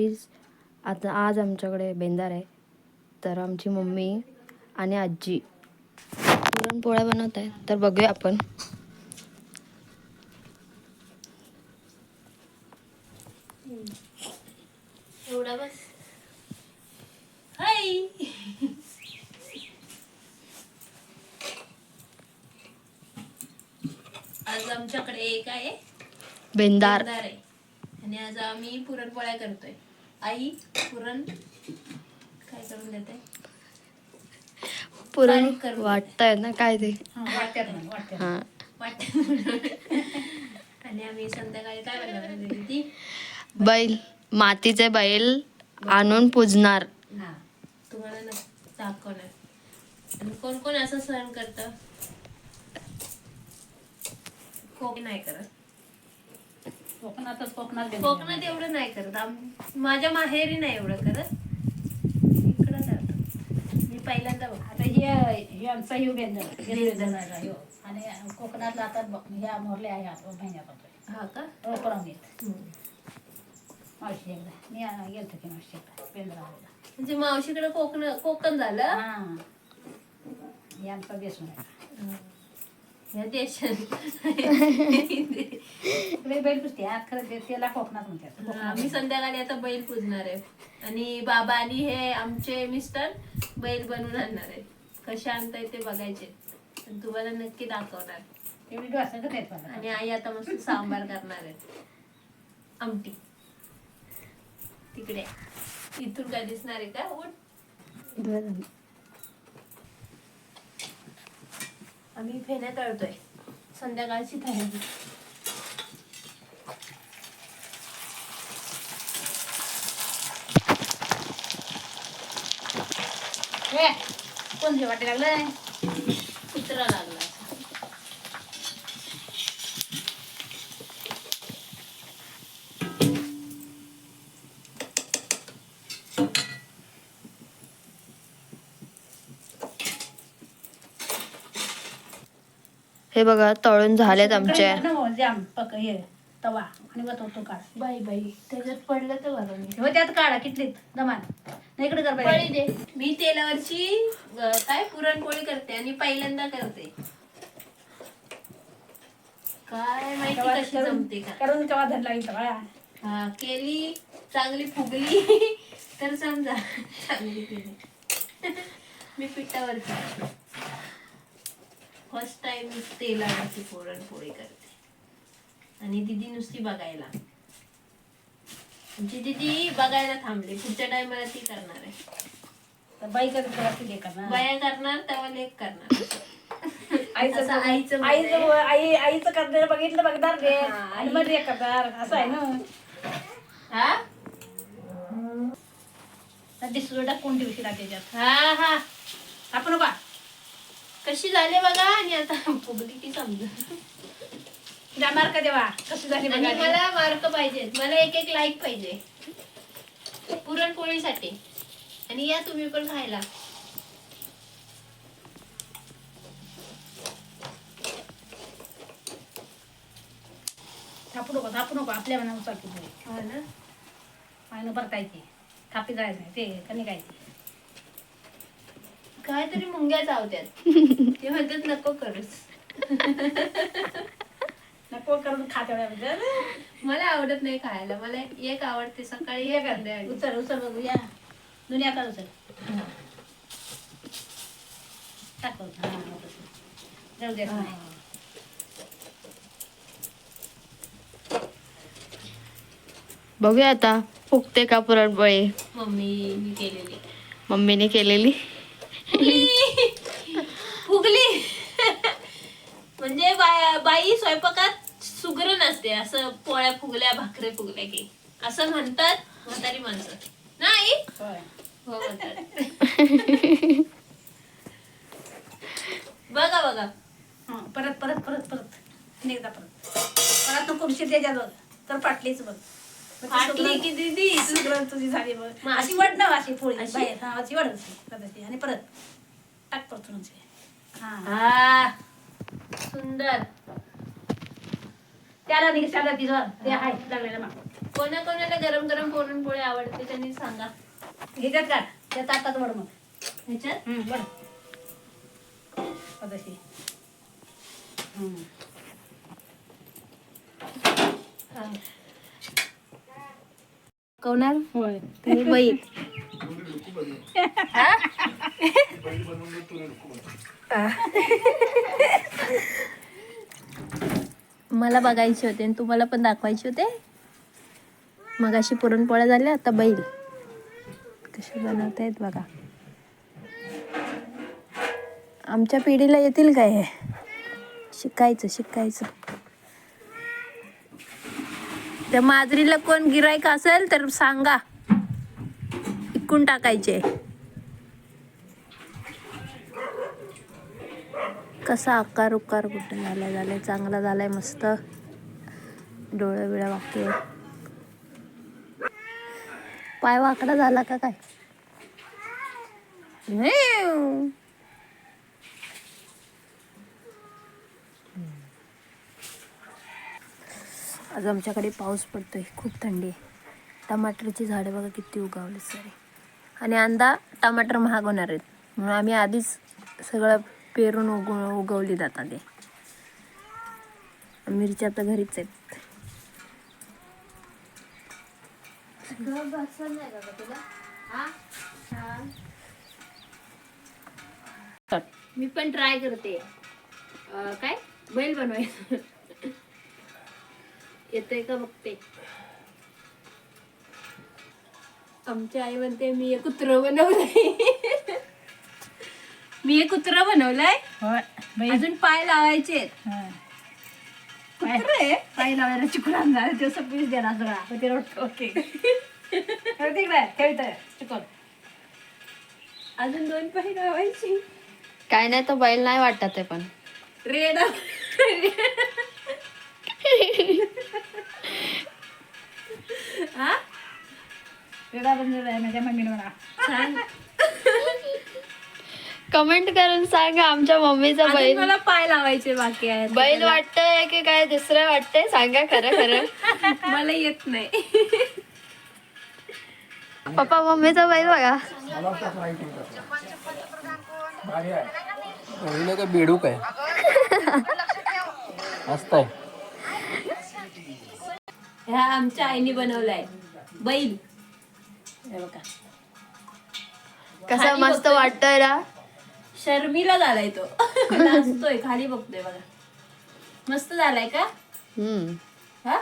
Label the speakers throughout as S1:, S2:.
S1: Guys आता आज आमच्याकडे बेंदार आहे. तर आमची मम्मी आणि आजी पुरणपोळ्या बनवत आहे तर बघूया आपण.
S2: एवढा बस. हाय. आज आमच्याकडे काय आहे.
S1: बेंदार.
S2: बेंदार आहे. आणि आज आम्ही पुरणपोळ्या करतोय. आई पुरण काय करून देते?
S1: पुरण
S2: बारीक करून.
S1: वाटतंय ना काय ते.
S3: म्हणे.
S1: हा.
S2: आणि आम्ही संध्याकाळी काय बनवणार ती
S1: बैल मातीचे बैल आणून पूजणार.
S3: हा.
S2: तुम्हाला न दाखवणार. आणि कोण कोण असं सण करत? कोक नाही करत.
S3: कोकणातच कोकणात.
S2: कोकणात एवढं नाही करत. आम- माझ्या माहेरी नाही एवढं करत. इकडं करतात मी पहिल्यांदा बघ.
S3: आता हे हे आमचा बेंदर
S2: बेंदर.
S3: बेंदर ह्यो आणि कोकणातला आता ब- ह्या मोरल्या ह्या महिन्यात होतोय
S2: हा का?
S3: परमगीत
S2: हम्म.
S3: मावशी एकदा. मी आ- गेलतो की मावशी एकदा. बेंद्राला
S2: म्हणजे मावशीकडे कोकण कोकण झालं?
S3: हा. हे आमचा
S2: या देशात
S3: इकडे बैल पुसते आज खरं ते- त्याला कोकणात म्हणतात.
S2: आम्ही संध्याकाळी आता बैल पूजणार आहे. आणि बाबा आणि हे आमचे मिस्टर बैल बनवून आणणार आहेत कसे आणताय ते बघायचे. तुम्हाला नक्की दाखवणार.
S3: एवढी डोसा
S2: आणि आई आता मस्त सांबार करणार आहेत आमटी. तिकडे. इथून काय दिसणार आहे का? उठ. आम्ही फेण्या तळतोय. संध्याकाळची तयारी.
S3: हे कोण जे वाटे लागलंय?
S1: हे बघा तळून झालेत आमचे
S3: हे तवा आणि बतवतो काढ
S2: बाई बाई त्याच्यात पडलं तर
S3: हो त्यात काढा किटलीत दमान. नाही इकडे कर
S2: पळी
S3: पाहिजे
S2: दे. मी तेलावरची काय पुरणपोळी करते आणि पहिल्यांदा करते. काय माहिती कशी जमते का?
S3: करून धरला
S2: हा केली चांगली फुगली. तर समजा चांगली केली. मी पिठावरची. फर्स्ट टाइम तेलावरची पुरणपोळी करते. आणि दिदी नुसती बघायला. आमची दिदी बघायला थांबली. पुढच्या टायमाला ती करणार आहे.
S3: तर बाई करणार
S2: बाया करणार तेव्हा लेख करणार.
S3: आईचं
S2: असं आईचं म्हणणं
S3: आई आईचं करणार बघितलं बघणार रे.
S2: हा, आई-
S3: आणि मग रे करणार. असं आहे ना?
S2: हा?
S3: डिस्प्ले टाकून दिवशी त्याच्यात
S2: हा हा.
S3: आपण बा
S2: कशी झाले बघा आणि आता फुगली की समजा
S3: जाणार का देवा कशी झाली
S2: आणि
S3: बघा.
S2: मला मार्क पाहिजेत मला एक एक लाईक पाहिजे. पुरणपोळीसाठी आणि या तुम्ही पण खायला.
S3: थापू नको थापू नको. आपल्या पुढे
S2: हो ना?
S3: पाहिलं परतायची. थापी जायचं नाही. ते कणी काय
S2: काहीतरी मुंग्या चावत्यात ते म्हणतात नको करूच
S3: नको करून खात
S2: मला आवडत नाही खायला. मला एक आवडते सकाळी एक संध्याकाळी.
S3: उचल उचल बघू या दुनिया का उचल टाकव. जाऊ.
S1: बघूया आता फुगते का पुरणपोळी?
S2: मम्मीनी केलेली.
S1: मम्मीने केलेली.
S2: फुगली. म्हणजे बाय- बाई स्वयंपाकात सुग्र नसते. असं पोळ्या फुगल्या भाकऱ्या फुगल्या की. असं म्हणतात म्हातारी माणसं. नाही. हो म्हणतात. बघा बघा.
S3: हा, परत परत परत परत. एकदा परत. परत तू कुर्शी त्याच्याजवळ तर पाटलीच बघ.
S2: फाटली की दिदी.
S3: तुझी झाली बघ अशी वड ना अशी पोळी
S2: अशी?
S3: बाहेर हा अशी आणि परत टाक परतून अशी. हा.
S2: हा. सुंदर.
S3: त्याला निघ त्याला तिचं ते आहे लागलेलं मग.
S2: कोणा कोणाला गरम गरम पुरणपोळी आवडते त्यांनी सांगा.
S3: ह्याच्यात काढ. त्या ताटात वड मग.
S2: ह्याच्यात
S3: हम्म, वड. हम्म.
S2: कवणार?
S3: होय.
S2: तुम्ही बैल मला बघायचे होते आणि तुम्हाला पण दाखवायचे होते. मग अशी पुरणपोळ्या झाल्या आता बैल. कसे बनवतायत बघा. आमच्या पिढीला येतील काय हे? शिकायचं शिकायचं. त्या माजरीला कोण गिरायक असेल तर सांगा. इकून टाकायचे. कसा आकार उकार कुठे झाला झालाय चांगला झालाय मस्त. डोळे बिळा वागते पाय वाकडा झाला का काय? नाही. आज आमच्याकडे पाऊस पडतोय. खूप थंडी आहे. टमाटरची झाडं बघा किती उगावली सारे. आणि अंदा टमाटर महाग होणार आहेत. म्हणून आम्ही आधीच सगळं पेरून उग उगवली जातात ते मिरच्या तर घरीच आहेत. मी पण ट्राय करते. काय? बैल बनवायचं. येतंय का बघते. आमची आई म्हणते मी एक कुत्र बनवलंय. मी एक कुत्र बनवलंय.
S3: होय. बाई.
S2: अजून पाय लावायचे
S3: हा. पाय पाय लावायला चिकून आणणार ते पीस देणार सगळा. मग ते रोट ओके. ठेव तिकडे. ठेवत चिकन.
S2: अजून दोन पाय लावायची.
S1: काय नाही तो बैल नाही वाटत आहे पण.
S2: रेड हा
S3: वेगळा बनलेला आहे माझ्या म्हणा.
S1: कमेंट करून सांगा आमच्या मम्मीचा
S2: अजून
S1: बैल.
S2: मला पाय लावायचे बाकी आहेत.
S1: बैल वाटतंय की काय दुसरं वाटतंय? सांगा खरं खरं.
S2: मला येत नाही.
S1: पप्पा मम्मीचा बैल बघा.
S4: बेडूक आहे. मस्त आहे.
S2: ह्या आमच्या आईने बनवलाय. बैल.
S3: हे बघा.
S1: कसा
S2: खाली
S1: मस्त
S2: बघतोय.
S1: वाटतोय ना?
S2: शर्मीला झालाय तो. नाचतोय खाली बघतोय बघा. मस्त झालाय का?
S1: हम्म.
S2: हा?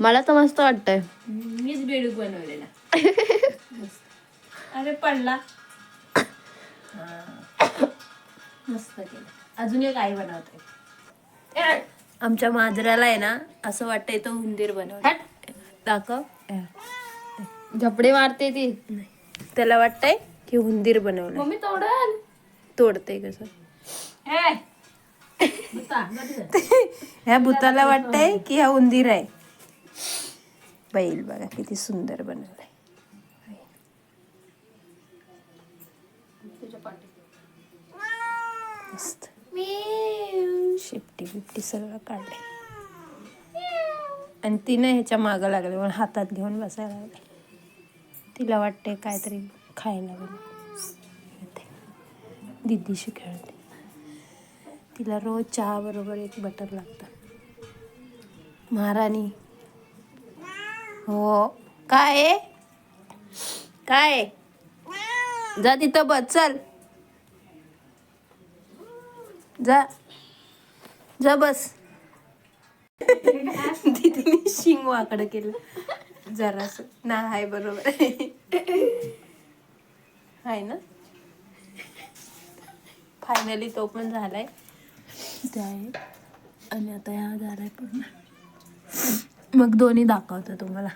S1: मला तर मस्त वाटतंय.
S2: मीच बेडूक बनवलेला. अरे पडला. मस्त केलं. अजून एक आई बनवते. आमच्या माजराला आहे ना असं वाटतंय तो हुंदीर बनव दाखव.
S1: झपडे मारते ती.
S2: त्याला वाटतंय की हुंदीर बनवलं.
S1: मम्मी तोडल.
S2: तोडते कसं? ह्या भूताला वाटतंय की हा उंदीर आहे. बैल बघा किती सुंदर बनवलाय. मस्त. शेपटी बिफ्टी सगळं काढले आणि तिनं ह्याच्या मागं लागले म्हणून हातात घेऊन बसायला लागले. तिला वाटते काहीतरी खायला बनव दिदीशी खेळते. तिला रोज चहा बरोबर एक बटर लागतं. महाराणी. हो. काय आहे? काय आहे? जा तिथं बस चल. जा. जा बस. तिथे शिंग वाकडं केलं. जरास. ना हाय बरोबर. आहे ना? फायनली तो पण झालाय. ते आहे आणि आता ह्या झालाय पूर्ण मग दोन्ही दाखवतो तुम्हाला.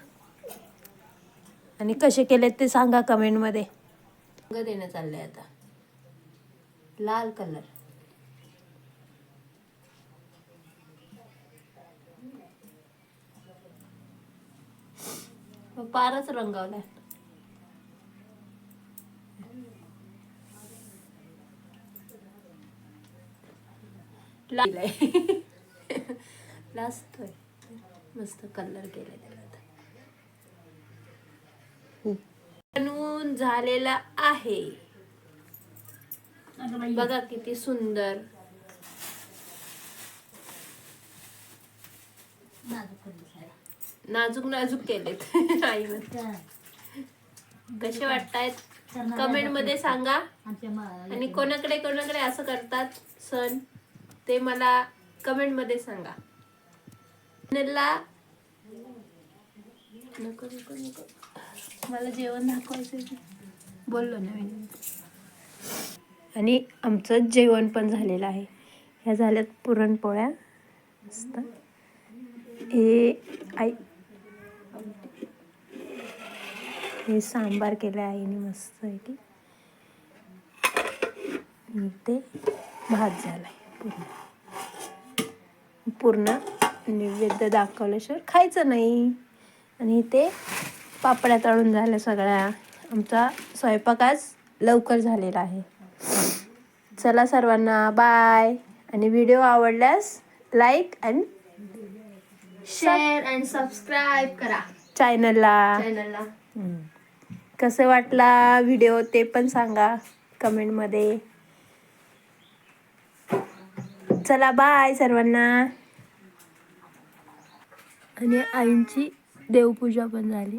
S2: आणि कसे केलेत ते सांगा कमेंटमध्ये. रंग देणं चाललंय आता. लाल कलर. पारच रंगावलाय. लाजतोय मस्त कलर त्याला आता. बनवून झालेला आहे. बघा किती सुंदर. नाजूक नाजूक केलेत. आईनं कसे वाटतायत? कमेंटमध्ये सांगा. आणि कोणाकडे कोणाकडे असं करतात सण ते मला कमेंटमध्ये सांगा. नको नको नको. मला जेवण दाखवायचं बोललो ना मी. आणि आमचं जेवण पण झालेलं आहे. ह्या झाल्यात पुरणपोळ्या. मस्त. हे आई हे सांबार केलं आईने मस्त आहे की ते भात झालाय पूर्ण. पूर्ण नैवेद्य दाखवल्याशिवाय खायचं नाही. आणि ते पापड्या तळून झाल्या सगळ्या आमचा स्वयंपाक आज लवकर झालेला आहे. चला सर्वांना बाय आणि व्हिडिओ आवडल्यास like and
S1: share and subscribe करा.
S2: चॅनलला
S1: चॅनलला
S2: कसं वाटला व्हिडिओ ते पण सांगा कमेंटमध्ये चला बाय सर्वांना. आणि आईंची देवपूजा पण झाली.